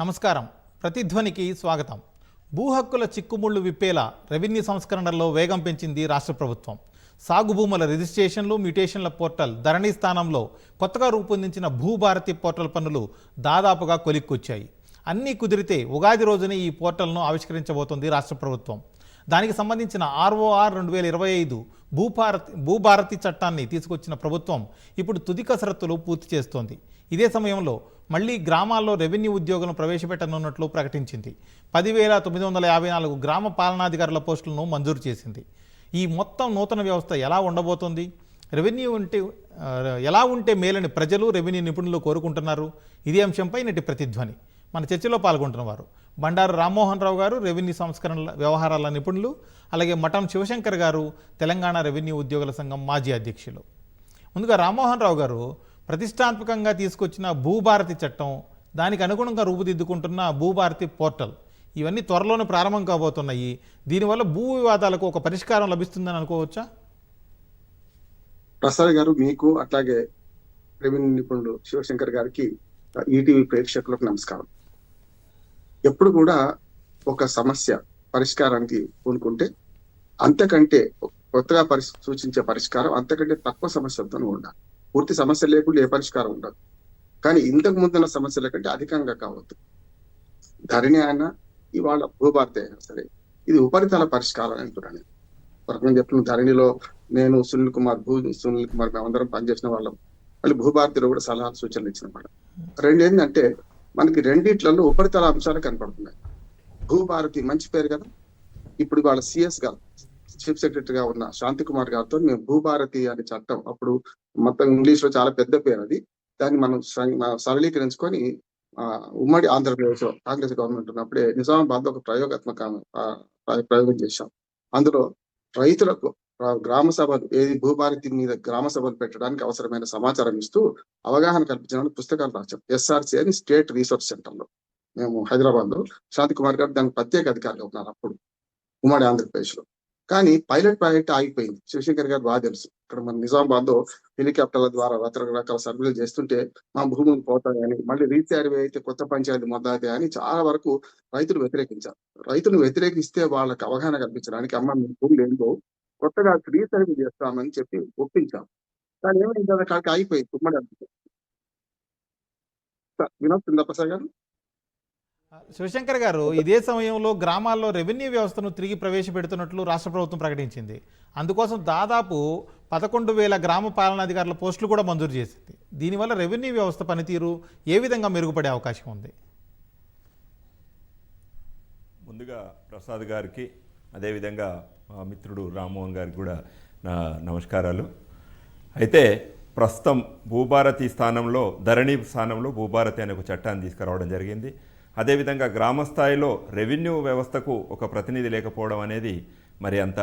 నమస్కారం. ప్రతిధ్వనికి స్వాగతం. భూ హక్కుల చిక్కుముళ్ళు విప్పేలా రెవెన్యూ సంస్కరణల్లో వేగం పెంచింది రాష్ట్ర ప్రభుత్వం. సాగు భూముల రిజిస్ట్రేషన్లు మ్యూటేషన్ల పోర్టల్ ధరణి స్థానంలో కొత్తగా రూపొందించిన భూభారతి పోర్టల్ పనులు దాదాపుగా కొలిక్కొచ్చాయి. అన్నీ కుదిరితే ఉగాది రోజున ఈ పోర్టల్ను ఆవిష్కరించబోతోంది రాష్ట్ర ప్రభుత్వం. దానికి సంబంధించిన ఆర్ఓఆర్ రెండు వేల ఇరవై ఐదు భూభారతి భూభారతి చట్టాన్ని తీసుకొచ్చిన ప్రభుత్వం ఇప్పుడు తుది కసరత్తులు పూర్తి చేస్తోంది. ఇదే సమయంలో మళ్ళీ గ్రామాల్లో రెవెన్యూ ఉద్యోగులను ప్రవేశపెట్టనున్నట్లు ప్రకటించింది. పదివేల తొమ్మిది వందల యాభై నాలుగు గ్రామ పాలనాధికారుల పోస్టులను మంజూరు చేసింది. ఈ మొత్తం నూతన వ్యవస్థ ఎలా ఉండబోతోంది? రెవెన్యూ ఉంటే ఎలా ఉంటే మేలని ప్రజలు రెవెన్యూ నిపుణులు కోరుకుంటున్నారు? ఇదే అంశంపై నేటి ప్రతిధ్వని. మన చర్చలో పాల్గొంటున్నవారు బండారు రామ్మోహన్ రావు గారు రెవెన్యూ సంస్కరణల వ్యవహారాల నిపుణులు అలాగే మఠం శివశంకర్ గారు తెలంగాణ రెవెన్యూ ఉద్యోగుల సంఘం మాజీ అధ్యక్షులు. ముందుగా రామ్మోహన్ రావు గారు ప్రతిష్టాత్మకంగా తీసుకొచ్చిన భూభారతి చట్టం దానికి అనుగుణంగా రూపుదిద్దుకుంటున్న భూభారతి పోర్టల్. ఇవన్నీ త్వరలోనే ప్రారంభం కాబోతున్నాయి. దీనివల్ల భూ వివాదాలకు ఒక పరిష్కారం లభిస్తుందని అనుకోవచ్చా? ప్రసాద్ గారు మీకు అట్లాగే రెవెన్యూ నిపుణుడు శివశంకర్ గారికి ఈటీవీ ప్రేక్షకులకు నమస్కారం. ఎప్పుడు కూడా ఒక సమస్య పరిష్కారానికి పూనుకుంటే అంతకంటే కొత్తగా పరి సూచించే పరిష్కారం అంతకంటే తక్కువ సమస్యలతో ఉండాలి. పూర్తి సమస్య లేకుండా ఏ పరిష్కారం ఉండదు. కానీ ఇంతకు ముందున్న సమస్యల కంటే అధికంగా కావద్దు. ధరణి అయినా ఇవాళ భూభారతి అయినా సరే ఇది ఉపరితల పరిష్కారం అంటున్నాను రకంగా చెప్తున్న ధరణిలో నేను సునీల్ కుమార్ భూ సునీల్ కుమార్ మేమందరం పనిచేసిన వాళ్ళం. మళ్ళీ భూభారతిలో కూడా సలహాలు సూచనలు ఇచ్చిన మాట రెండు ఏంటంటే మనకి రెండిట్లలో ఉపరితల అంశాలు కనపడుతున్నాయి. భూభారతి మంచి పేరు కదా. ఇప్పుడు వాళ్ళ సిఎస్ గారు చీఫ్ సెక్రటరీగా ఉన్న శాంతి కుమార్ గారితో మేము భూభారతి అనే చట్టం అప్పుడు మొత్తం ఇంగ్లీష్లో చాలా పెద్ద పేరు అది. దాన్ని మనం సరళీకరించుకొని ఆ, ఉమ్మడి ఆంధ్రప్రదేశ్లో కాంగ్రెస్ గవర్నమెంట్ ఉన్నప్పుడే నిజామాబాద్లో ఒక ప్రయోగాత్మక ప్రయోగం చేశాం. అందులో రైతులకు గ్రామ సభలు ఏది భూభారతి మీద గ్రామ సభలు పెట్టడానికి అవసరమైన సమాచారం ఇస్తూ అవగాహన కల్పించడానికి పుస్తకాలు రాశాం. ఎస్ఆర్సి అని స్టేట్ రీసెర్చ్ సెంటర్లో మేము హైదరాబాద్లో శాంతి కుమార్ గారు దానికి ప్రత్యేక అధికారిగా ఉన్నారు అప్పుడు ఉమ్మడి ఆంధ్రప్రదేశ్లో కానీ పైలట్ ప్రాజెక్ట్ ఆగిపోయింది. శివశంకర్ గారు బాగా తెలుసు. ఇక్కడ మన నిజామాబాద్లో హెలికాప్టర్ల ద్వారా రకరకాల సర్వేలు చేస్తుంటే మా భూములు పోతాయని మళ్ళీ రీసర్వే అయితే కొత్త పంచాయతీ మొదలైతే అని చాలా వరకు రైతులు వ్యతిరేకించారు. రైతులు వ్యతిరేకిస్తే వాళ్ళకి అవగాహన కల్పించడానికి అమ్మ మీ భూములు ఏంటో కొత్తగా రీసర్వే చేస్తామని చెప్పి ఒప్పించాం. కానీ ఏమైంది? అక్కడికి ఆగిపోయింది. ఉమ్మడి సార్, వినోద్ గారు? శివశంకర్ గారు ఇదే సమయంలో గ్రామాల్లో రెవెన్యూ వ్యవస్థను తిరిగి ప్రవేశపెడుతున్నట్లు రాష్ట్ర ప్రభుత్వం ప్రకటించింది. అందుకోసం దాదాపు పదకొండు వేల గ్రామ పాలనాధికారుల పోస్టులు కూడా మంజూరు చేసింది. దీనివల్ల రెవెన్యూ వ్యవస్థ పనితీరు ఏ విధంగా మెరుగుపడే అవకాశం ఉంది? ముందుగా ప్రసాద్ గారికి అదేవిధంగా మా మిత్రుడు రామ్మోహన్ గారికి కూడా నా నమస్కారాలు. అయితే ప్రస్తుతం భూభారతి స్థానంలో ధరణి స్థానంలో భూభారతి అనే ఒక చట్టాన్ని తీసుకురావడం జరిగింది. అదేవిధంగా గ్రామ స్థాయిలో రెవెన్యూ వ్యవస్థకు ఒక ప్రతినిధి లేకపోవడం అనేది మరి అంత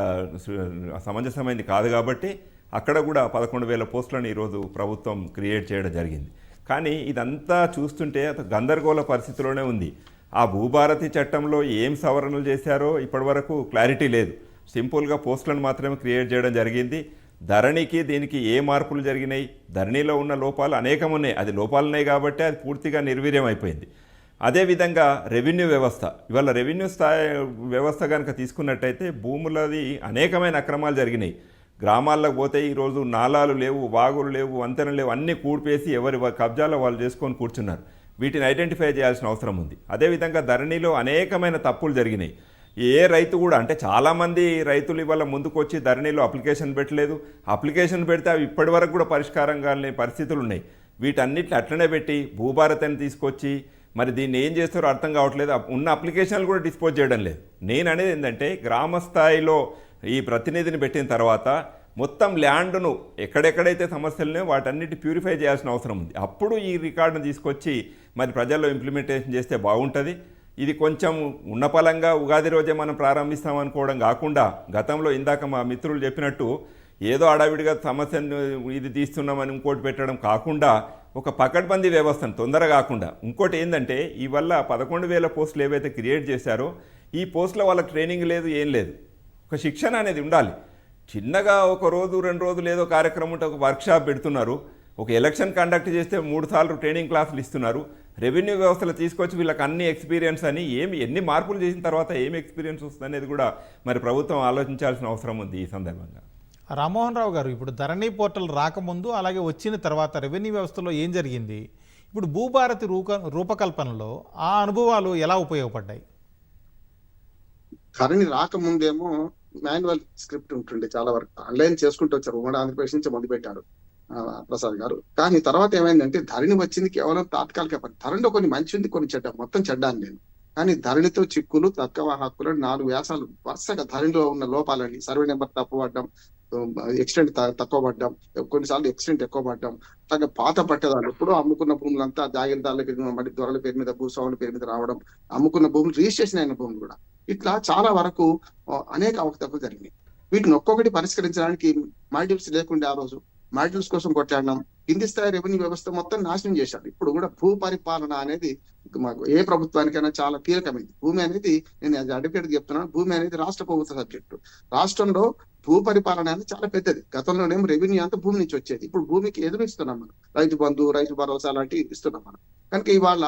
సమంజసమైంది కాదు కాబట్టి అక్కడ కూడా పదకొండు వేల పోస్టులను ఈరోజు ప్రభుత్వం క్రియేట్ చేయడం జరిగింది. కానీ ఇదంతా చూస్తుంటే అత గందరగోళ పరిస్థితిలోనే ఉంది. ఆ భూభారతి చట్టంలో ఏం సవరణలు చేశారో ఇప్పటివరకు క్లారిటీ లేదు. సింపుల్గా పోస్టులను మాత్రమే క్రియేట్ చేయడం జరిగింది. ధరణికి దీనికి ఏ మార్పులు జరిగినాయి? ధరణిలో ఉన్న లోపాలు అనేకం ఉన్నాయి అది లోపాలు ఉన్నాయి కాబట్టి అది పూర్తిగా నిర్వీర్యం అయిపోయింది. అదేవిధంగా రెవెన్యూ వ్యవస్థ. ఇవాళ రెవెన్యూ స్థాయి వ్యవస్థ కనుక తీసుకున్నట్టయితే భూములది అనేకమైన అక్రమాలు జరిగినాయి. గ్రామాలకు పోతే ఈరోజు నాలాలు లేవు వాగులు లేవు వంతెనలు లేవు అన్నీ కూడిపేసి ఎవరి కబ్జాలో వాళ్ళు చేసుకొని కూర్చున్నారు. వీటిని ఐడెంటిఫై చేయాల్సిన అవసరం ఉంది. అదేవిధంగా ధరణిలో అనేకమైన తప్పులు జరిగినాయి. ఏ రైతు కూడా అంటే చాలామంది రైతులు ఇవాళ ముందుకు వచ్చి ధరణిలో అప్లికేషన్ పెట్టలేదు. అప్లికేషన్ పెడితే అవి ఇప్పటి వరకు కూడా పరిష్కారం కాని పరిస్థితులు ఉన్నాయి. వీటన్నిటిని అట్లనే పెట్టి భూభారతని తీసుకొచ్చి మరి దీన్ని ఏం చేస్తారో అర్థం కావట్లేదు. ఉన్న అప్లికేషన్లు కూడా డిస్పోజ్ చేయడం లేదు. నేను అనేది ఏంటంటే గ్రామ స్థాయిలో ఈ ప్రతినిధిని పెట్టిన తర్వాత మొత్తం ల్యాండ్ను ఎక్కడెక్కడైతే సమస్యలున్నాయో వాటన్నిటి ప్యూరిఫై చేయాల్సిన అవసరం ఉంది. అప్పుడు ఈ రికార్డును తీసుకొచ్చి మరి ప్రజల్లో ఇంప్లిమెంటేషన్ చేస్తే బాగుంటుంది. ఇది కొంచెం ఉన్నపలంగా ఉగాది రోజే మనం ప్రారంభిస్తాం అనుకోవడం కాకుండా గతంలో ఇందాక మా మిత్రులు చెప్పినట్టు ఏదో అడావిడిగా సమస్యను ఇది తీస్తున్నామని ఇంకోటి పెట్టడం కాకుండా ఒక పకడ్బందీ వ్యవస్థను తొందర కాకుండా ఇంకోటి ఏంటంటే ఈ వల్ల పదకొండు వేల పోస్టులు ఏవైతే క్రియేట్ చేశారో ఈ పోస్టుల వాళ్ళ ట్రైనింగ్ లేదు ఏం లేదు. ఒక శిక్షణ అనేది ఉండాలి. చిన్నగా ఒక రోజు రెండు రోజులు ఏదో కార్యక్రమం ఉంటే ఒక వర్క్షాప్ పెడుతున్నారు. ఒక ఎలక్షన్ కండక్ట్ చేస్తే మూడు సార్లు ట్రైనింగ్ క్లాసులు ఇస్తున్నారు. రెవెన్యూ వ్యవస్థలో తీసుకొచ్చి వీళ్ళకి అన్ని ఎక్స్పీరియన్స్ అని ఏమి ఎన్ని మార్పులు చేసిన తర్వాత ఏమి ఎక్స్పీరియన్స్ వస్తుంది అనేది కూడా మరి ప్రభుత్వం ఆలోచించాల్సిన అవసరం ఉంది ఈ సందర్భంగా. రామ్మోహన్ రావు గారు ఇప్పుడు ధరణి పోర్టల్ రాకముందు అలాగే వచ్చిన తర్వాత రెవెన్యూ వ్యవస్థలో ఏం జరిగింది? ఇప్పుడు భూభారతి రూక రూపకల్పనలో ఆ అనుభవాలు ఎలా ఉపయోగపడ్డాయి? ధరణి రాకముందేమో మాన్యువల్ స్క్రిప్ట్ ఉంటుండే చాలా వరకు. ఆన్లైన్ చేసుకుంటూ వచ్చారు. ఉమ్మడి ఆంధ్రప్రదేశ్ నుంచి మొదలు పెట్టారు ప్రసాద్ గారు. కానీ తర్వాత ఏమైందంటే ధరణి వచ్చింది కేవలం తాత్కాలిక పని. ధరణిలో కొన్ని మంచి ఉంది కొన్ని చెడ్డ. మొత్తం చెడ్డాను నేను. కానీ ధరణితో చిక్కులు తక్కువ హక్కులు నాలుగు వ్యాసాలు. వరుసగా ధరణిలో ఉన్న లోపాలని సర్వే నెంబర్ తప్పు ఎక్స్టెంట్ తక్కువ పడ్డం. కొన్నిసార్లు ఎక్స్టెంట్ ఎక్కువ పడ్డం. అలాగే పాత పట్టేదాన్ని. ఎప్పుడో అమ్ముకున్న భూములంతా జాగిరదారుల పేరు మీద మళ్ళీ దొరల పేరు మీద భూస్వాముల పేరు మీద రావడం అమ్ముకున్న భూములు రిజిస్ట్రేషన్ అయిన భూములు కూడా. ఇట్లా చాలా వరకు అనేక అవకతవకలు జరిగినాయి. వీటిని ఒక్కొక్కటి పరిష్కరించడానికి మాల్టివ్స్ లేకుండా ఆ రోజు మాడ్యూల్స్ కోసం కొట్లాడినాం. కింది స్థాయి రెవెన్యూ వ్యవస్థ మొత్తం నాశనం చేశారు. ఇప్పుడు కూడా భూ పరిపాలన అనేది మాకు ఏ ప్రభుత్వానికైనా చాలా కీలకమైంది. భూమి అనేది నేను అడ్వకేట్ చెప్తున్నాను భూమి అనేది రాష్ట్ర ప్రభుత్వ సబ్జెక్టు రాష్ట్రంలో భూ పరిపాలన అనేది చాలా పెద్దది. గతంలోనేమో రెవెన్యూ అంతా భూమి నుంచి వచ్చేది. ఇప్పుడు భూమికి ఎదురు ఇస్తున్నాం మనం. రైతు బంధు రైతు భరోసా లాంటివి ఇస్తున్నాం మనం. కనుక ఇవాళ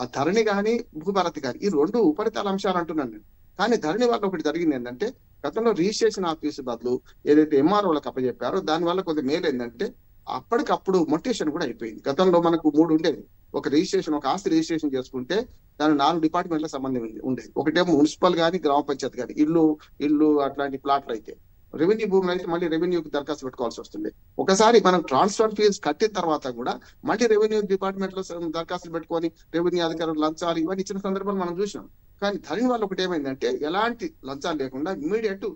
ఆ ధరణి కానీ భూభారతి కానీ ఈ రెండు ఉపరితల అంశాలు అంటున్నాను నేను. కానీ ధరణి వల్ల ఒకటి జరిగింది ఏంటంటే గతంలో రిజిస్ట్రేషన్ ఆఫీస్ బదులు ఏదైతే ఎంఆర్ఓలకు అప్పచెప్పారో దాని వల్ల కొద్ది మేలు ఏంటంటే అప్పటికప్పుడు మొటేషన్ కూడా అయిపోయింది. గతంలో మనకు మూడు ఉండేది ఒక రిజిస్ట్రేషన్ ఒక ఆస్తి రిజిస్ట్రేషన్ చేసుకుంటే దాని నాలుగు డిపార్ట్మెంట్ల సంబంధం ఉండేది. ఒకటేమో మున్సిపల్ కానీ గ్రామ పంచాయతీ కానీ ఇల్లు ఇల్లు అట్లాంటి ప్లాట్లు అయితే. రెవెన్యూ భూములు అయితే మళ్ళీ రెవెన్యూకి దరఖాస్తు పెట్టుకోవాల్సి వస్తుంది. ఒకసారి మనం ట్రాన్స్ఫర్ ఫీజు కట్టిన తర్వాత కూడా మళ్ళీ రెవెన్యూ డిపార్ట్మెంట్లో దరఖాస్తులు పెట్టుకొని రెవెన్యూ అధికారులు లంచాలు ఇవన్నీ ఇచ్చిన సందర్భాలు మనం చూసినాం. కానీ దాని వల్ల ఒకటి ఏమైందంటే ఎలాంటి లంచాలు లేకుండా ఇమ్మీడియట్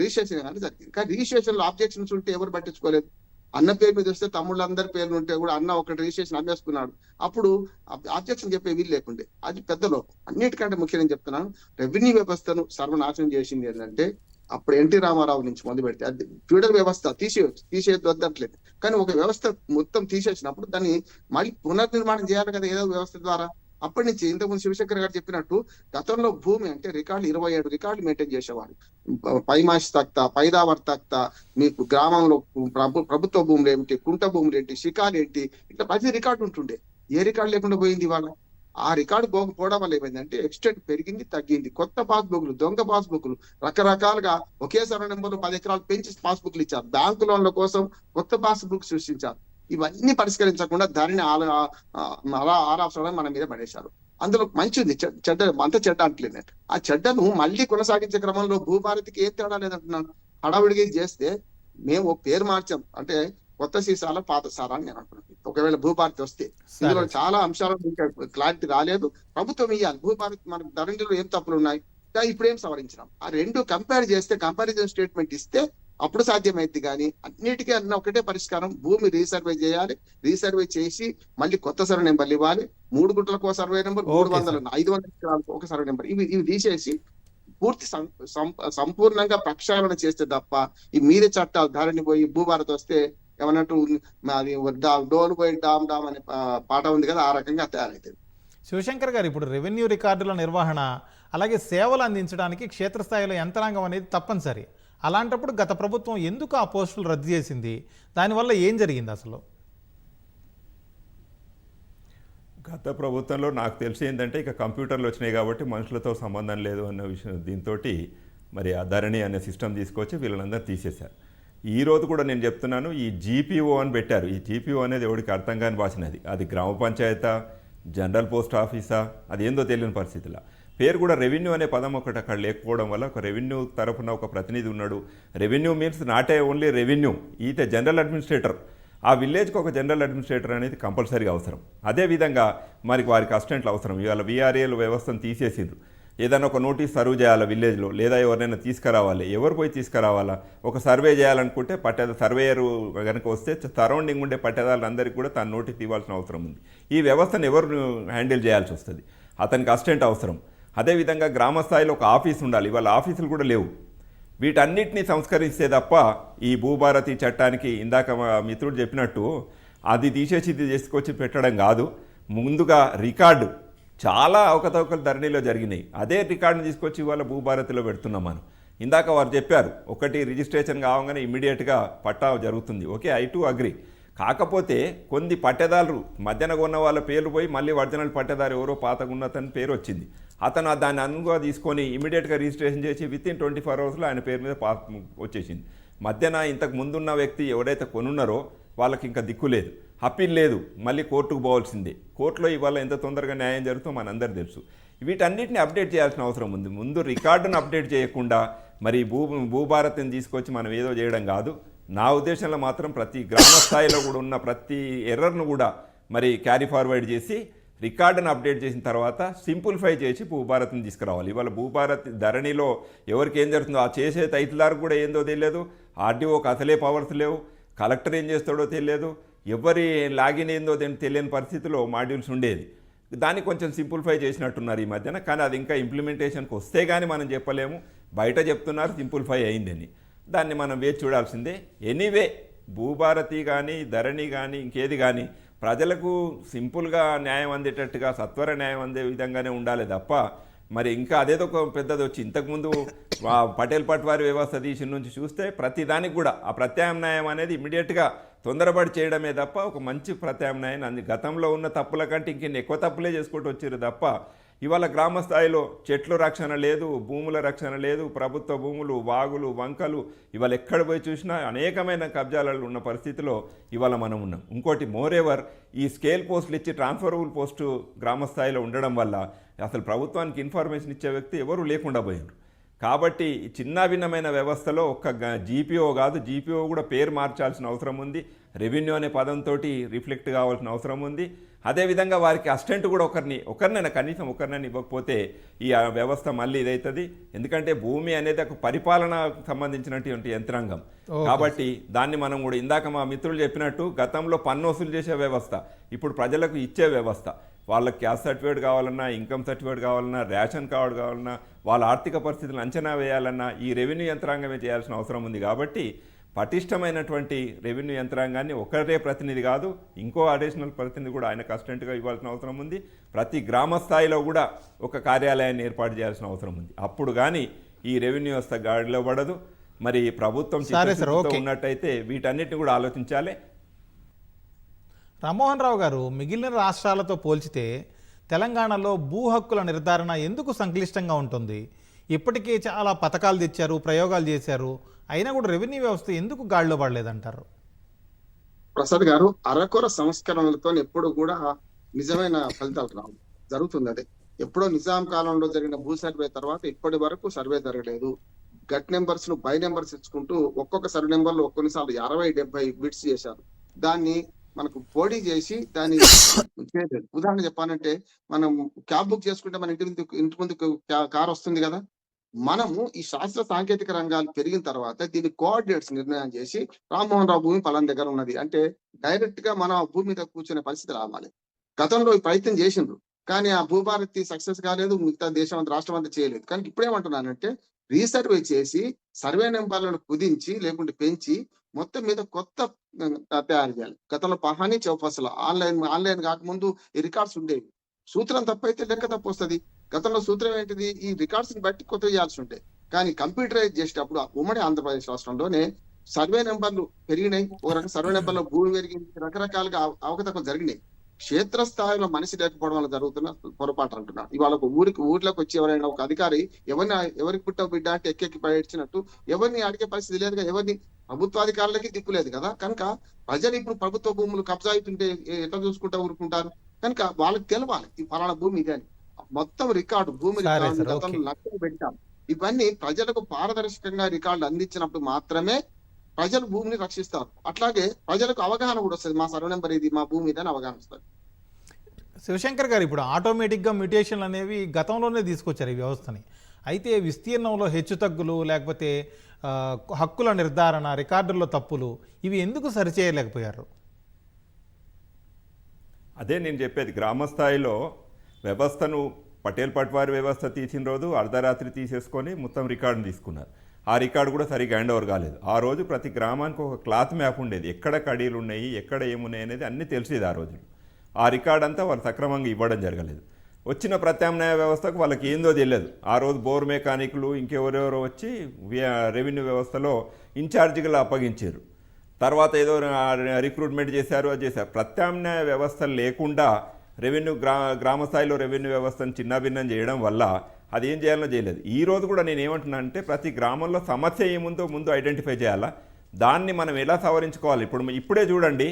రిజిస్ట్రేషన్ కానీ జరిగింది. కానీ రిజిస్ట్రేషన్లో ఆబ్జెక్షన్స్ ఉంటే ఎవరు పట్టించుకోలేదు. అన్న పేరు మీద వస్తే తమ్ముళ్ళందరి పేర్లు ఉంటే కూడా అన్న ఒకటి రిజిస్ట్రేషన్ అమ్మేసుకున్నాడు. అప్పుడు ఆబ్జెక్షన్ చెప్పే వీలు లేకుండే. అది పెద్ద లోపం. అన్నిటికంటే ముఖ్యం నేను చెప్తున్నాను రెవెన్యూ వ్యవస్థను సర్వనాశనం చేసింది ఏంటంటే అప్పుడు ఎన్టీ రామారావు నుంచి మొదలు పెడితే అది ఫ్యూడల్ వ్యవస్థ తీసేయచ్చు తీసేయద్దు వద్దట్లేదు. కానీ ఒక వ్యవస్థ మొత్తం తీసేసినప్పుడు దాన్ని మళ్ళీ పునర్నిర్మాణం చేయాలి కదా ఏదో వ్యవస్థ ద్వారా. అప్పటి నుంచి ఇంతకుముందు శివశంకర్ గారు చెప్పినట్టు గతంలో భూమి అంటే రికార్డు ఇరవై ఏడు రికార్డులు మెయింటైన్ చేసేవారు పైమాషి తక్త పైదావర్ తక్త మీకు గ్రామంలో ప్రభు ప్రభుత్వ భూములు ఏమిటి కుంట భూములు ఏంటి శిఖాలు ఏంటి ఇట్లా ప్రతి రికార్డు ఉంటుండే. ఏ రికార్డు లేకుండా పోయింది ఇవాళ? ఆ రికార్డు పోకపోవడం వల్ల ఏమైందంటే ఎక్స్టెంట్ పెరిగింది తగ్గింది. కొత్త పాస్బుక్లు దొంగ పాస్బుక్లు రకరకాలుగా ఒకే సర్వ నెంబర్లు పది ఎకరాలు పెంచి పాస్బుక్లు ఇచ్చారు. బ్యాంకు లోన్ల కోసం కొత్త పాస్బుక్ సృష్టించారు. ఇవన్నీ పరిష్కరించకుండా ఆ, అలా ఆరాఫ్సడం మన మీద పడేశారు. అందులో మంచి ఉంది చెడ్డ అంత చెడ్డ అంటలేదు. నేను. ఆ చెడ్డను మళ్ళీ కొనసాగించే క్రమంలో భూభారతికి ఏం తేడా లేదంటున్నాను? హడావిడిగా చేస్తే మేము ఒక పేరు మార్చాం. అంటే కొత్త సీసాల పాత సారా అని నేను అంటున్నాను ఒకవేళ భూభారతి వస్తే. ఇందులో చాలా అంశాలు ఇంకా క్లారిటీ రాలేదు. ప్రభుత్వం ఇవ్వాలి భూభారతి మనకు ధరణిలో ఏం తప్పులు ఉన్నాయి? ఇప్పుడు ఏం సవరించినాం? ఆ రెండు కంపేర్ చేస్తే కంపారిజన్ స్టేట్మెంట్ ఇస్తే అప్పుడు సాధ్యమైంది కానీ అన్నిటికీ అన్న ఒకటే పరిష్కారం. భూమి రీసర్వే చేయాలి. రీసర్వే చేసి మళ్ళీ కొత్త సర్వే నెంబర్లు ఇవ్వాలి. మూడు గుంటలకు ఒక సర్వే నెంబర్ మూడు వందల ఐదు వందల ఎకరాలకు ఒక సర్వే నెంబర్. ఇవి ఇవి తీసేసి పూర్తి సంపూర్ణంగా ప్రక్షాళన చేస్తే తప్ప ఈ మీరే చట్టాలు ధరణి పోయి భూభారతి వస్తే ఏమన్నట్టు అది డా- డోలు పోయి డామ్ డామ్ అనే పాట ఉంది కదా ఆ రకంగా తయారైతుంది. శివశంకర్ గారు ఇప్పుడు రెవెన్యూ రికార్డుల నిర్వహణ అలాగే సేవలు అందించడానికి క్షేత్రస్థాయిలో యంత్రాంగం అనేది తప్పనిసరి. అలాంటప్పుడు గత ప్రభుత్వం ఎందుకు ఆ పోస్టులు రద్దు చేసింది? దానివల్ల ఏం జరిగింది అసలు? గత ప్రభుత్వంలో నాకు తెలిసి ఏంటంటే ఇక కంప్యూటర్లు వచ్చినాయి కాబట్టి మనుషులతో సంబంధం లేదు అన్న విషయం దీంతో మరి ఆ ధరణి అనే సిస్టమ్ తీసుకొచ్చి వీళ్ళందరూ తీసేశారు. ఈ రోజు కూడా నేను చెప్తున్నాను ఈ జీపీఓ అని పెట్టారు. ఈ జీపీఓ అనేది ఎవరికి అర్థం కాని భాషనది అది గ్రామ పంచాయతా జనరల్ పోస్ట్ ఆఫీసా? అది ఏందో తెలియని పరిస్థితిలో. పేరు కూడా రెవెన్యూ అనే పదం ఒకటి అక్కడ లేకపోవడం వల్ల ఒక రెవెన్యూ తరఫున ఒక ప్రతినిధి ఉన్నాడు. Revenue means not only revenue ఈత జనరల్ అడ్మినిస్ట్రేటర్. ఆ విలేజ్కి ఒక జనరల్ అడ్మినిస్ట్రేటర్ అనేది కంపల్సరీగా అవసరం. అదేవిధంగా మరి వారికి అసిస్టెంట్లు అవసరం. ఇవాళ విఆర్ఏలు వ్యవస్థను తీసేసిండ్రు. ఏదైనా ఒక నోటీస్ సర్వ్ చేయాలా విలేజ్లో? లేదా ఎవరినైనా తీసుకురావాలి? ఎవరు పోయి తీసుకురావాలా? ఒక సర్వే చేయాలనుకుంటే పట్టేద సర్వేయరు కనుక వస్తే సరౌండింగ్ ఉండే పట్టేదారులందరికీ కూడా తన నోటీస్ ఇవ్వాల్సిన అవసరం ఉంది. ఈ వ్యవస్థను ఎవరు హ్యాండిల్ చేయాల్సి వస్తుంది? అతనికి అసిస్టెంట్ అవసరం. అదేవిధంగా గ్రామ స్థాయిలో ఒక ఆఫీస్ ఉండాలి. ఇవాళ ఆఫీసులు కూడా లేవు. వీటన్నిటిని సంస్కరిస్తే తప్ప ఈ భూభారతి చట్టానికి ఇందాక మా మిత్రుడు చెప్పినట్టు అది తీసేసి ఇది తీసుకొచ్చి పెట్టడం కాదు. ముందుగా రికార్డు చాలా అవకతవకలు ధరణిలో జరిగినాయి. అదే రికార్డుని తీసుకొచ్చి ఇవాళ భూభారతిలో పెడుతున్నాం మనం. ఇందాక వారు చెప్పారు ఒకటి రిజిస్ట్రేషన్ కావగానే ఇమీడియట్గా పట్టా జరుగుతుంది. Okay I too agree. కాకపోతే కొన్ని పట్టేదారులు మధ్యన కొన్న వాళ్ళ పేర్లు పోయి మళ్ళీ ఒరిజినల్ పట్టేదారు ఎవరో పాతగా ఉన్నతని పేరు వచ్చింది. అతను దాన్ని అనుగా తీసుకొని ఇమీడియట్గా రిజిస్ట్రేషన్ చేసి విత్ ఇన్ ట్వంటీ ఫోర్ అవర్స్లో ఆయన పేరు మీద పాస్ వచ్చేసింది. మధ్యన ఇంతకు ముందున్న వ్యక్తి ఎవరైతే కొనున్నారో వాళ్ళకి ఇంకా దిక్కు లేదు. అప్పీల్ లేదు. మళ్ళీ కోర్టుకు పోవాల్సిందే. కోర్టులో ఇవాళ ఎంత తొందరగా న్యాయం జరుగుతుందో మనందరూ తెలుసు. వీటన్నిటిని అప్డేట్ చేయాల్సిన అవసరం ఉంది. ముందు రికార్డును అప్డేట్ చేయకుండా మరి భూ భూభారతిని తీసుకొచ్చి మనం ఏదో చేయడం కాదు. నా ఉద్దేశంలో మాత్రం ప్రతి గ్రామ స్థాయిలో కూడా ఉన్న ప్రతి ఎర్రర్ను కూడా మరి క్యారీ ఫార్వర్డ్ చేసి రికార్డును అప్డేట్ చేసిన తర్వాత సింప్లిఫై చేసి భూభారత్ని తీసుకురావాలి. ఇవాళ భూభారత్ ధరణిలో ఎవరికి ఏం జరుగుతుందో ఆ చేసే తైతులారు కూడా ఏందో తెలియదు. ఆర్డీఓకి అసలే పవర్స్ లేవు. కలెక్టర్ ఏం చేస్తాడో తెలియదు. ఎవరి లాగిన్ ఏందో తెలియని పరిస్థితిలో మాడ్యూల్స్ ఉండేది. దాన్ని కొంచెం సింప్లిఫై చేసినట్టున్నారు ఈ మధ్యన కానీ అది ఇంకా ఇంప్లిమెంటేషన్కి వస్తే కానీ మనం చెప్పలేము. బయట చెప్తున్నారు సింప్లిఫై అయిందని. దాన్ని మనం వేచి చూడాల్సిందే. ఎనీవే భూభారతి కానీ ధరణి కానీ ఇంకేది కానీ ప్రజలకు సింపుల్గా న్యాయం అందేటట్టుగా సత్వర న్యాయం అందే విధంగానే ఉండాలి తప్ప మరి ఇంకా అదేదో ఒక పెద్దది వచ్చి ఇంతకుముందు పటేల్ పట్వారి వ్యవస్థ తీసిన నుంచి చూస్తే ప్రతి దానికి కూడా ఆ ప్రత్యామ్నాయం అనేది ఇమీడియట్గా తొందరపడి చేయడమే తప్ప ఒక మంచి ప్రత్యామ్నాయం అంది. గతంలో ఉన్న తప్పుల కంటే ఇంకెన్ని ఎక్కువ తప్పులే చేసుకుంటూ వచ్చారు తప్ప ఇవాళ గ్రామ స్థాయిలో చెట్ల రక్షణ లేదు భూముల రక్షణ లేదు ప్రభుత్వ భూములు వాగులు వంకలు ఇవాళ ఎక్కడ పోయి చూసినా అనేకమైన కబ్జాలలో ఉన్న పరిస్థితిలో ఇవాళ మనం ఉన్నాం. ఇంకోటి మోరేవర్ ఈ స్కేల్ పోస్టులు ఇచ్చి ట్రాన్స్ఫరబుల్ పోస్టు గ్రామ స్థాయిలో ఉండడం వల్ల అసలు ప్రభుత్వానికి ఇన్ఫర్మేషన్ ఇచ్చే వ్యక్తి ఎవరు లేకుండా పోయారు కాబట్టి చిన్న భిన్నమైన వ్యవస్థలో ఒక్క జీపీఓ కాదు జీపీఓ కూడా పేరు మార్చాల్సిన అవసరం ఉంది. రెవెన్యూ అనే పదంతో రిఫ్లెక్ట్ కావాల్సిన అవసరం ఉంది. అదేవిధంగా వారికి అసిస్టెంట్ కూడా ఒకరిని ఒకరినైనా కనీసం ఒకరినైనా ఇవ్వకపోతే ఈ వ్యవస్థ మళ్ళీ ఇదవుతుంది ఎందుకంటే భూమి అనేది ఒక పరిపాలన సంబంధించినటువంటి యంత్రాంగం. కాబట్టి దాన్ని మనం కూడా ఇందాక మా మిత్రులు చెప్పినట్టు గతంలో పన్ను వసూలు చేసే వ్యవస్థ ఇప్పుడు ప్రజలకు ఇచ్చే వ్యవస్థ. వాళ్ళకి క్యాస్ట్ సర్టిఫికేట్ కావాలన్నా ఇన్కమ్ సర్టిఫికేట్ కావాలన్నా రేషన్ కార్డు కావాలన్నా వాళ్ళ ఆర్థిక పరిస్థితులను అంచనా వేయాలన్నా ఈ రెవెన్యూ యంత్రాంగమే చేయాల్సిన అవసరం ఉంది. కాబట్టి పటిష్టమైనటువంటి రెవెన్యూ యంత్రాంగాన్ని ఒకరే ప్రతినిధి కాదు ఇంకో అడిషనల్ ప్రతినిధి కూడా ఆయనకు అసిస్టెంట్గా ఇవ్వాల్సిన అవసరం ఉంది. ప్రతి గ్రామ స్థాయిలో కూడా ఒక కార్యాలయాన్ని ఏర్పాటు చేయాల్సిన అవసరం ఉంది. అప్పుడు కానీ ఈ రెవెన్యూ వ్యవస్థ గాడిలో పడదు. మరి ప్రభుత్వం. ఉన్నట్టయితే వీటన్నిటిని కూడా ఆలోచించాలి. రామ్మోహన్ రావు గారు మిగిలిన రాష్ట్రాలతో పోల్చితే తెలంగాణలో భూ హక్కుల నిర్ధారణ ఎందుకు సంక్లిష్టంగా ఉంటుంది? ఇప్పటికే చాలా పథకాలు తెచ్చారు ప్రయోగాలు చేశారు. అయినా కూడా రెవెన్యూ వ్యవస్థ ఎందుకు గాడిలో పడలేదంటారు? ప్రసాద్ గారు అరకొర సంస్కరణలతో ఎప్పుడు కూడా నిజమైన ఫలితాలు రావు. జరుగుతుంది అదే. ఎప్పుడో నిజాం కాలంలో జరిగిన భూ సర్వే తర్వాత ఇప్పటి వరకు సర్వే జరగలేదు. గట్ నెంబర్స్ను బై నెంబర్స్ ఇచ్చుకుంటూ ఒక్కొక్క సర్వే నెంబర్లో కొన్నిసార్లు అరవై డెబ్బై బిట్స్ చేశారు. దాన్ని మనకు పోటీ చేసి దాన్ని చేయలేదు ఉదాహరణ చెప్పాలంటే మనం క్యాబ్ బుక్ చేసుకుంటే మన ఇంటి ముందు ఇంటి ముందు కార్ వస్తుంది కదా? మనము ఈ శాస్త్ర సాంకేతిక రంగాలు పెరిగిన తర్వాత దీని కోఆర్డినేట్స్ నిర్ణయం చేసి రామ్మోహన్ రావు భూమి పలాన్ దగ్గర ఉన్నది. అంటే డైరెక్ట్గా మనం ఆ భూమి మీద కూర్చునే పరిస్థితి రావాలి. గతంలో ఈ ప్రయత్నం చేసిండ్రు. కానీ ఆ భూభారతి సక్సెస్ కాలేదు మిగతా దేశం అంతా రాష్ట్రం అంతా చేయలేదు. కానీ ఇప్పుడు ఏమంటున్నానంటే రీసర్వే చేసి సర్వే నెంబర్లను కుదించి లేకుంటే పెంచి మొత్తం మీద కొత్త తయారు చేయాలి. గతంలో పహాని చౌపస్సులు ఆన్లైన్ ఆన్లైన్ కాకముందు ఈ రికార్డ్స్ ఉండేవి. సూత్రం తప్పైతే లెక్క తప్పు వస్తుంది. గతంలో సూత్రం ఏంటిది? ఈ రికార్డ్స్ని బట్టి కొత్త చేయాల్సి ఉంటాయి కానీ కంప్యూటరైజ్ చేసేటప్పుడు ఉమ్మడి ఆంధ్రప్రదేశ్ రాష్ట్రంలోనే సర్వే నెంబర్లు పెరిగినాయి. ఒక రకం సర్వే నెంబర్లో భూమి పెరిగింది. రకరకాలుగా అవకతవకలు జరిగినాయి. క్షేత్ర స్థాయిలో మనిషి లేకపోవడం వల్ల జరుగుతున్న పొరపాటు అంటున్నాను ఇవాళ ఒక ఊరికి ఊర్లోకి వచ్చి ఎవరైనా ఒక అధికారి ఎవరిని ఎవరికి పుట్ట బిడ్డ అంటే ఎక్కెక్కి పడిచినట్టు ఎవరిని అడిగే పరిస్థితి లేదుగా ఎవరిని? ప్రభుత్వాధికారులకి దిక్కు లేదు కదా. కనుక ప్రజలు ఇప్పుడు ప్రభుత్వ భూములు కబ్జా అవుతుంటే ఎట్లా చూసుకుంటా ఊరుకుంటారు? కనుక వాళ్ళకి తెలవాలి. ఈ ఫలానా భూమి ఇదే అని. మొత్తం రికార్డు భూమి రికార్డు. లక్షలు పెట్టాం. ఇవన్నీ ప్రజలకు పారదర్శకంగా రికార్డులు అందించినప్పుడు మాత్రమే ప్రజలు భూమిని రక్షిస్తారు. అట్లాగే ప్రజలకు అవగాహన కూడా వస్తుంది. మా సర్వ నెంబర్ ఇది మా భూమి ఇది అని అవగాహన వస్తుంది. శివశంకర్ గారు ఇప్పుడు ఆటోమేటిక్గా మ్యూటేషన్లు అనేవి గతంలోనే తీసుకొచ్చారు ఈ వ్యవస్థని. అయితే విస్తీర్ణంలో హెచ్చుతగ్గులు లేకపోతే హక్కుల నిర్ధారణ రికార్డుల్లో తప్పులు ఇవి ఎందుకు సరిచేయలేకపోయారు? అదే నేను చెప్పేది. గ్రామ స్థాయిలో వ్యవస్థను పటేల్ పట్వారి వ్యవస్థ తీసిన రోజు అర్ధరాత్రి తీసేసుకొని మొత్తం రికార్డును తీసుకున్నారు. ఆ రికార్డు కూడా సరిగ్గా హ్యాండ్ ఓవర్ కాలేదు. ఆ రోజు ప్రతి గ్రామానికి ఒక క్లాత్ మ్యాప్ ఉండేది. ఎక్కడ కడీలు ఉన్నాయి ఎక్కడ ఏమున్నాయి అనేది అన్నీ తెలిసేది ఆ రోజు ఆ రికార్డ్ అంతా వాళ్ళు సక్రమంగా ఇవ్వడం జరగలేదు. వచ్చిన ప్రత్యామ్నాయ వ్యవస్థకు వాళ్ళకి ఏందో తెలియదు. ఆ రోజు బోర్ మెకానిక్లు ఇంకెవరెవరో వచ్చి రెవెన్యూ వ్యవస్థలో ఇన్ఛార్జిగా అప్పగించారు. తర్వాత ఏదో రిక్రూట్మెంట్ చేశారు అది చేశారు. ప్రత్యామ్నాయ వ్యవస్థ లేకుండా రెవెన్యూ గ్రా గ్రామ స్థాయిలో రెవెన్యూ వ్యవస్థను చిన్నభిన్నం చేయడం వల్ల అది ఏం చేయాలో చేయలేదు. ఈ రోజు కూడా నేను ఏమంటున్నా అంటే ప్రతి గ్రామంలో సమస్య ఏముందో ముందు ఐడెంటిఫై చేయాలా? దాన్ని మనం ఎలా సవరించుకోవాలి? ఇప్పుడు ఇప్పుడే చూడండి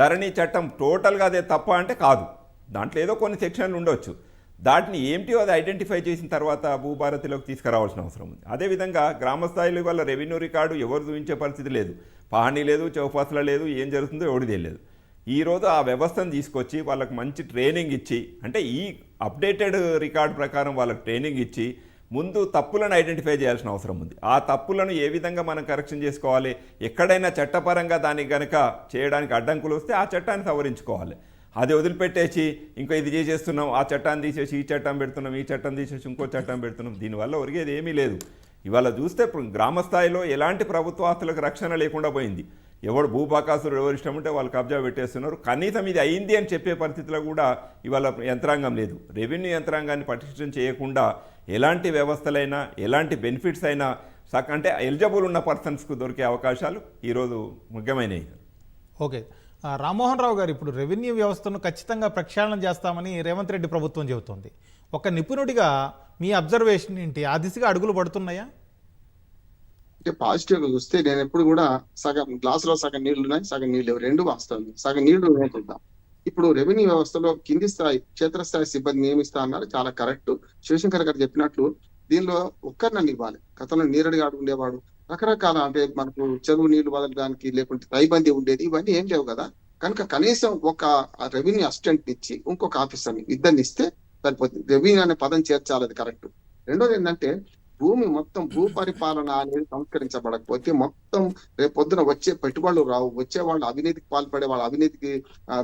ధరణి చట్టం టోటల్గా అదే తప్ప అంటే కాదు. దాంట్లో ఏదో కొన్ని సెక్షన్లు ఉండొచ్చు. దాటిని ఏమిటో అది ఐడెంటిఫై చేసిన తర్వాత భూభారతిలోకి తీసుకురావాల్సిన అవసరం ఉంది. అదేవిధంగా గ్రామ స్థాయిలో వల్ల రెవెన్యూ రికార్డు ఎవరు చూపించే పరిస్థితి లేదు. పహాణి లేదు చౌపాసుల లేదు ఏం జరుగుతుందో ఎవడు తెలియదు. ఈరోజు ఆ వ్యవస్థను తీసుకొచ్చి వాళ్ళకి మంచి ట్రైనింగ్ ఇచ్చి అంటే ఈ అప్డేటెడ్ రికార్డు ప్రకారం వాళ్ళకి ట్రైనింగ్ ఇచ్చి ముందు తప్పులను ఐడెంటిఫై చేయాల్సిన అవసరం ఉంది. ఆ తప్పులను ఏ విధంగా మనం కరెక్షన్ చేసుకోవాలి ఎక్కడైనా చట్టపరంగా దానికి కనుక చేయడానికి అడ్డంకులు వస్తే ఆ చట్టాన్ని సవరించుకోవాలి. అది వదిలిపెట్టేసి ఇంకా ఇది చేసేస్తున్నాం ఆ చట్టాన్ని తీసేసి ఈ చట్టం పెడుతున్నాం ఈ చట్టం తీసేసి ఇంకో చట్టం పెడుతున్నాం దీనివల్ల ఒరిగేది ఏమీ లేదు. ఇవాళ చూస్తే ఇప్పుడు గ్రామ స్థాయిలో ఎలాంటి ప్రభుత్వ ఆస్తులకు రక్షణ లేకుండా పోయింది. ఎవడు భూపాకాసులు ఎవరు ఇష్టం ఉంటే వాళ్ళు కబ్జా పెట్టేస్తున్నారు. కనీసం ఇది అయింది అని చెప్పే పరిస్థితిలో కూడా ఇవాళ యంత్రాంగం లేదు. రెవెన్యూ యంత్రాంగాన్ని పటిష్టం చేయకుండా ఎలాంటి వ్యవస్థలైనా ఎలాంటి బెనిఫిట్స్ అయినా సక్ అంటే ఎలిజిబుల్ ఉన్న పర్సన్స్కు దొరికే అవకాశాలు ఈరోజు ముఖ్యమైనవి. ఓకే. రామ్మోహన్ రావు గారు ఇప్పుడు రెవెన్యూ వ్యవస్థను ఖచ్చితంగా ప్రక్షాళన చేస్తామని రేవంత్ రెడ్డి ప్రభుత్వం చెబుతోంది. ఒక నిపుణుడిగా మీ అబ్జర్వేషన్ ఏంటి? ఆ దిశగా అడుగులు పడుతున్నాయా? అంటే పాజిటివ్గా చూస్తే నేను ఎప్పుడు కూడా సగం గ్లాస్లో సగం నీళ్ళు ఉన్నాయి సగం నీళ్ళు లేవు. రెండు వాస్తవం సగం నీళ్ళు ఉన్నాయి చూద్దాం ఇప్పుడు రెవెన్యూ వ్యవస్థలో కింది స్థాయి క్షేత్రస్థాయి సిబ్బంది నియమిస్తా అన్నారు. చాలా కరెక్ట్ శివశంకర్ గారు చెప్పినట్లు దీనిలో ఒక్కరినన్ను ఇవ్వాలి. గతంలో నీరడిగా ఉండేవాడు. రకరకాల అంటే మనకు చెరువు నీళ్ళు వదలడానికి లేకుంటే రైబందీ ఉండేది. ఇవన్నీ ఏం లేవు కదా. కనుక కనీసం ఒక రెవెన్యూ అసిస్టెంట్ ఇచ్చి ఇంకొక ఆఫీసర్ని ఇద్దరిని ఇస్తే సరిపోతుంది. రెవెన్యూ అనే పదం చేర్చాలి అది కరెక్ట్ రెండోది ఏంటంటే భూమి మొత్తం భూ పరిపాలన అనేది సంస్కరించబడకపోతే మొత్తం రేపు పొద్దున వచ్చే పెట్టుబడులు రావు. వచ్చే వాళ్ళు అవినీతికి పాల్పడే వాళ్ళు అవినీతికి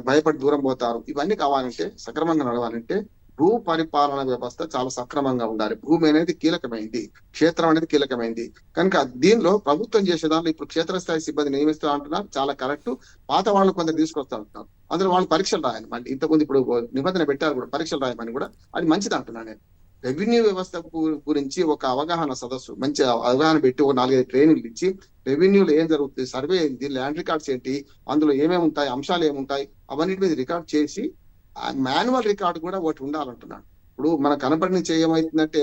భయపడి దూరం పోతారు. ఇవన్నీ కావాలంటే సక్రమంగా నడవాలంటే భూ పరిపాలన వ్యవస్థ చాలా సక్రమంగా ఉండాలి. భూమి అనేది కీలకమైంది. క్షేత్రం అనేది కీలకమైంది. కనుక దీనిలో ప్రభుత్వం చేసే దాంట్లో ఇప్పుడు క్షేత్రస్థాయి సిబ్బంది నియమిస్తా అంటున్నారు. చాలా కరెక్ట్. పాత వాళ్ళు కొందరు తీసుకొస్తా అంటున్నారు. అందులో వాళ్ళు పరీక్షలు రాయాలి మళ్ళీ. ఇంతకుముందు ఇప్పుడు నిబంధన పెట్టారు కూడా పరీక్షలు రాయమని కూడా. అది మంచిది అంటున్నాను నేను. రెవెన్యూ వ్యవస్థ గురించి ఒక అవగాహన సదస్సు మంచి అవగాహన పెట్టి ఒక నాలుగైదు ట్రైనింగ్లు ఇచ్చి రెవెన్యూలో ఏం జరుగుతుంది సర్వే ఏంటి ల్యాండ్ రికార్డ్స్ ఏంటి అందులో ఏమేమి ఉంటాయి అంశాలు ఏముంటాయి అవన్నిటి మీద రికార్డ్ చేసి మాన్యువల్ రికార్డు కూడా ఒకటి ఉండాలంటున్నాను ఇప్పుడు మన కనపడిన చేయమైతుందంటే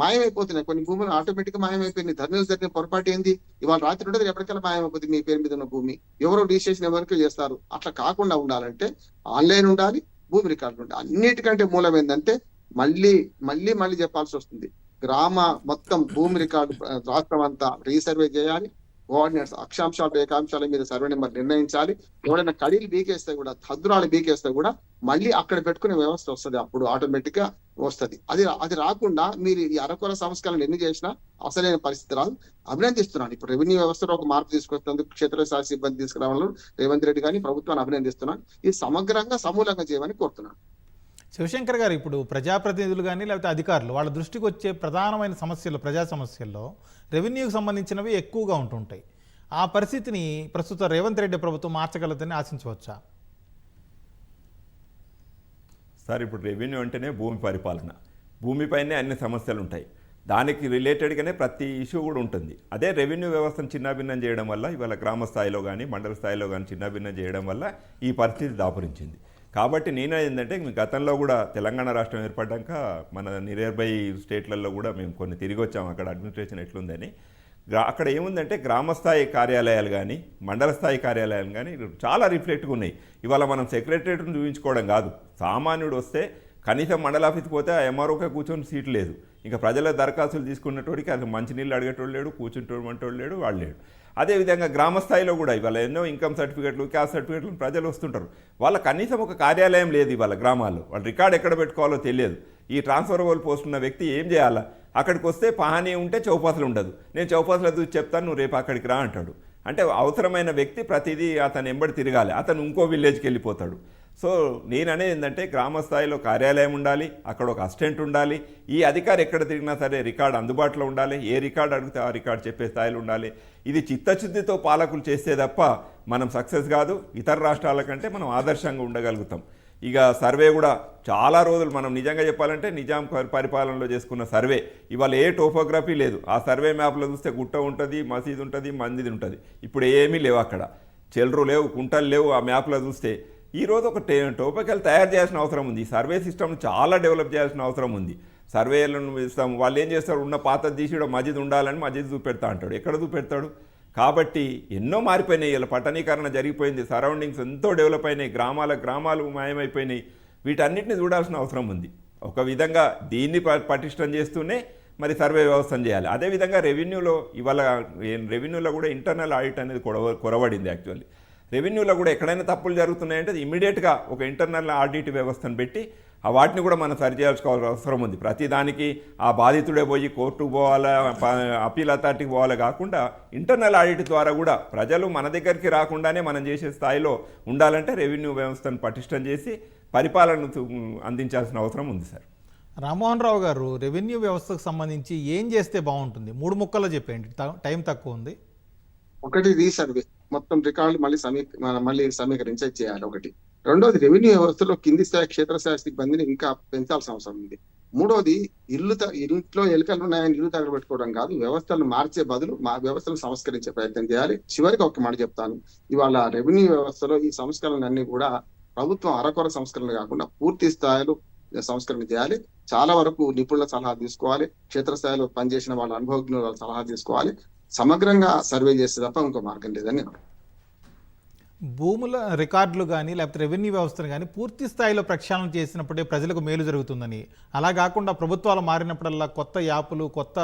మాయమైపోతున్నాయి. కొన్ని భూములు ఆటోమేటిక్గా మాయమైపోయింది ధర్మం జరిగిన పొరపాటు ఏంది? ఇవాళ రాత్రి ఉండదు ఎప్పటికైనా మాయమైపోతుంది మీ పేరు మీద ఉన్న భూమి. ఎవరో రిజిస్ట్రేషన్ ఎవరికి చేస్తారు. అట్లా కాకుండా ఉండాలంటే ఆన్లైన్ ఉండాలి భూమి రికార్డు ఉండాలి. అన్నిటికంటే మూలం ఏంటంటే మళ్ళీ మళ్ళీ మళ్ళీ చెప్పాల్సి వస్తుంది. గ్రామ మొత్తం భూమి రికార్డు రాష్ట్రం అంతా రీసర్వే చేయాలి. కోఆర్డినేట్స్ అక్షాంశాలు ఏకాంశాల మీద సర్వే నెంబర్ నిర్ణయించాలి. ఎవరైనా కడీలు బీకేస్తే కూడా తద్దురాలు బీకేస్తే కూడా మళ్ళీ అక్కడ పెట్టుకునే వ్యవస్థ వస్తుంది. అప్పుడు ఆటోమేటిక్గా వస్తది. అది అది రాకుండా మీరు ఈ అరకొర సంస్కరణలు ఎన్ని చేసినా అసలైన పరిస్థితి రాదు. అభినందిస్తున్నాను ఇప్పుడు రెవెన్యూ వ్యవస్థలో ఒక మార్పు తీసుకొస్తున్నందుకు క్షేత్రస్థాయి సిబ్బంది తీసుకురావడంలో రేవంత్ రెడ్డి గారిని ప్రభుత్వాన్ని అభినందిస్తున్నాను. ఇది సమగ్రంగా సమూలంగా చేయమని కోరుతున్నాను. శివశంకర్ గారు ఇప్పుడు ప్రజాప్రతినిధులు కానీ లేకపోతే అధికారులు వాళ్ళ దృష్టికి వచ్చే ప్రధానమైన సమస్యలు ప్రజా సమస్యల్లో రెవెన్యూకి సంబంధించినవి ఎక్కువగా ఉంటుంటాయి. ఆ పరిస్థితిని ప్రస్తుత రేవంత్ రెడ్డి ప్రభుత్వం మార్చగలదని ఆశించవచ్చా? సార్ ఇప్పుడు రెవెన్యూ అంటేనే భూమి పరిపాలన. భూమిపైనే అన్ని సమస్యలు ఉంటాయి దానికి రిలేటెడ్గానే ప్రతి ఇష్యూ కూడా ఉంటుంది. అదే రెవెన్యూ వ్యవస్థను చిన్నాభిన్నం చేయడం వల్ల ఇవాళ గ్రామ స్థాయిలో కానీ మండల స్థాయిలో కానీ చిన్నాభిన్నం చేయడం వల్ల ఈ పరిస్థితి దాపురించింది. కాబట్టి నేను ఏంటంటే గతంలో కూడా తెలంగాణ రాష్ట్రం ఏర్పడ్డాక మన నియర్ బై స్టేట్లలో కూడా మేము కొన్ని తిరిగి వచ్చాం అక్కడ అడ్మినిస్ట్రేషన్ ఎట్లుందని. గ్రా అక్కడ ఏముందంటే గ్రామస్థాయి కార్యాలయాలు కానీ మండల స్థాయి కార్యాలయాలు కానీ చాలా రిఫ్లెక్ట్గా ఉన్నాయి ఇవాళ మనం సెక్రటరేట్ను చూపించుకోవడం కాదు. సామాన్యుడు వస్తే కనీసం మండల ఆఫీస్కి పోతే ఆ ఎంఆర్ఓకే కూర్చొని సీట్ లేదు. ఇంకా ప్రజల దరఖాస్తులు తీసుకున్నటోడికి అసలు మంచినీళ్ళు అడిగేటోడు లేడు కూర్చుంటోడు లేడు వాళ్ళు లేడు. అదేవిధంగా గ్రామ స్థాయిలో కూడా ఇవాళ ఎన్నో ఇన్కమ్ సర్టిఫికెట్లు క్యాస్ట్ సర్టిఫికెట్లు ప్రజలు వస్తుంటారు. వాళ్ళ కనీసం ఒక కార్యాలయం లేదు ఇవాళ గ్రామాల్లో. వాళ్ళ రికార్డ్ ఎక్కడ పెట్టుకోవాలో తెలియదు. ఈ ట్రాన్స్ఫర్ వాళ్ళు పోస్ట్ ఉన్న వ్యక్తి ఏం చేయాలా? అక్కడికి వస్తే పహానీ ఉంటే చౌపాసులు ఉండదు. నేను చౌపాసులు చూసి చెప్తాను నువ్వు రేపు అక్కడికి రా అంటాడు. అంటే అవసరమైన వ్యక్తి ప్రతిదీ అతను ఎంబడి తిరగాలి. అతను ఇంకో విలేజ్కి వెళ్ళిపోతాడు. సో నేను అనేది ఏంటంటే గ్రామ స్థాయిలో కార్యాలయం ఉండాలి అక్కడ ఒక అసిస్టెంట్ ఉండాలి ఈ అధికారి ఎక్కడ తిరిగినా సరే రికార్డ్ అందుబాటులో ఉండాలి ఏ రికార్డ్ అడిగితే ఆ రికార్డ్ చెప్పే స్థాయిలో ఉండాలి. ఇది చిత్తశుద్ధితో పాలకులు చేస్తే తప్ప మనం సక్సెస్ కాదు ఇతర రాష్ట్రాల కంటే మనం ఆదర్శంగా ఉండగలుగుతాం. ఇక సర్వే కూడా చాలా రోజులు మనం నిజంగా చెప్పాలంటే నిజాం పరి- పరిపాలనలో చేసుకున్న సర్వే. ఇవాళ ఏ టోపోగ్రఫీ లేదు. ఆ సర్వే మ్యాప్లో చూస్తే గుట్ట ఉంటుంది మసీదు ఉంటుంది మందిది ఉంటుంది. ఇప్పుడు ఏమీ లేవు అక్కడ. చెల్లరు లేవు కుంటలు లేవు ఆ మ్యాప్లో చూస్తే ఈరోజు ఒక టే టోపికల్ తయారు చేయాల్సిన అవసరం ఉంది. సర్వే సిస్టమ్ చాలా డెవలప్ చేయాల్సిన అవసరం ఉంది. సర్వేలను ఇస్తాం. వాళ్ళు ఏం చేస్తారు? ఉన్న పాత తీసిడో మజిద్ ఉండాలని మజిద్ చూపెడతా అంటాడు. ఎక్కడ చూపెడతాడు? కాబట్టి ఎన్నో మారిపోయినాయి. ఇలా పట్టణీకరణ జరిగిపోయింది. సరౌండింగ్స్ ఎంతో డెవలప్ అయినాయి. గ్రామాల గ్రామాలు మాయమైపోయినాయి. వీటన్నిటిని చూడాల్సిన అవసరం ఉంది. ఒక విధంగా దీన్ని ప- పటిష్టం చేస్తూనే మరి సర్వే వ్యవస్థను చేయాలి. అదేవిధంగా రెవెన్యూలో ఇవాళ రెవెన్యూలో కూడా ఇంటర్నల్ ఆడిట్ అనేది కొరవ కొరవడింది యాక్చువల్లీ రెవెన్యూలో కూడా ఎక్కడైనా తప్పులు జరుగుతున్నాయంటే ఇమీడియట్గా ఒక ఇంటర్నల్ ఆడిట్ వ్యవస్థను పెట్టి ఆ వాటిని కూడా మనం సరిచేయాల్సుకోవాల్సిన అవసరం ఉంది. ప్రతిదానికి ఆ బాధితుడే పోయి కోర్టుకు పోవాలా అప్పీల్ అథారిటీకి పోవాలా కాకుండా ఇంటర్నల్ ఆడిట్ ద్వారా కూడా ప్రజలు మన దగ్గరికి రాకుండానే మనం చేసే స్థాయిలో ఉండాలంటే రెవెన్యూ వ్యవస్థను పటిష్టం చేసి పరిపాలన అందించాల్సిన అవసరం ఉంది సార్. రామ్మోహన్ రావు గారు రెవెన్యూ వ్యవస్థకు సంబంధించి ఏం చేస్తే బాగుంటుంది? మూడు ముక్కలు చెప్పేయండి. టైం తక్కువ ఉంది. ఒకటి రీసర్వే. మొత్తం రికార్డులు మళ్ళీ సమీ మళ్ళీ సమీకరించి చేయాలి ఒకటి. రెండోది రెవెన్యూ వ్యవస్థలో కింది స్థాయి క్షేత్రస్థాయి సిబ్బందిని ఇంకా పెంచాల్సిన అవసరం ఉంది. మూడోది ఇల్లు ఇంట్లో ఎలుకలు ఉన్నాయని ఇల్లు తగలబెట్టుకోవడం కాదు వ్యవస్థలను మార్చే బదులు మా వ్యవస్థను సంస్కరించే ప్రయత్నం చేయాలి. చివరికి ఒక మాట చెప్తాను. ఇవాళ రెవెన్యూ వ్యవస్థలో ఈ సంస్కరణలన్నీ కూడా ప్రభుత్వం అరకొర సంస్కరణలు కాకుండా పూర్తి స్థాయిలో సంస్కరణ చేయాలి. చాలా వరకు నిపుణుల సలహా తీసుకోవాలి. క్షేత్రస్థాయిలో పనిచేసిన వాళ్ళ అనుభవజ్ఞుల సలహా తీసుకోవాలి. సమగ్రంగా సర్వే చేస్తే తప్ప ఇంకో మార్గం లేదని భూముల రికార్డులు కానీ లేకపోతే రెవెన్యూ వ్యవస్థను కానీ పూర్తి స్థాయిలో ప్రక్షాళన చేసినప్పుడే ప్రజలకు మేలు జరుగుతుందని. అలా కాకుండా ప్రభుత్వాలు మారినప్పుడల్లా కొత్త యాప్లు కొత్త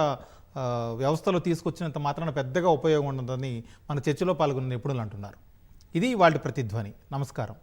వ్యవస్థలు తీసుకొచ్చినంత మాత్రాన పెద్దగా ఉపయోగం ఉండదని మన చర్చలో పాల్గొన్న నిపుణులు అంటున్నారు. ఇది వాళ్ళ ప్రతిధ్వని. నమస్కారం.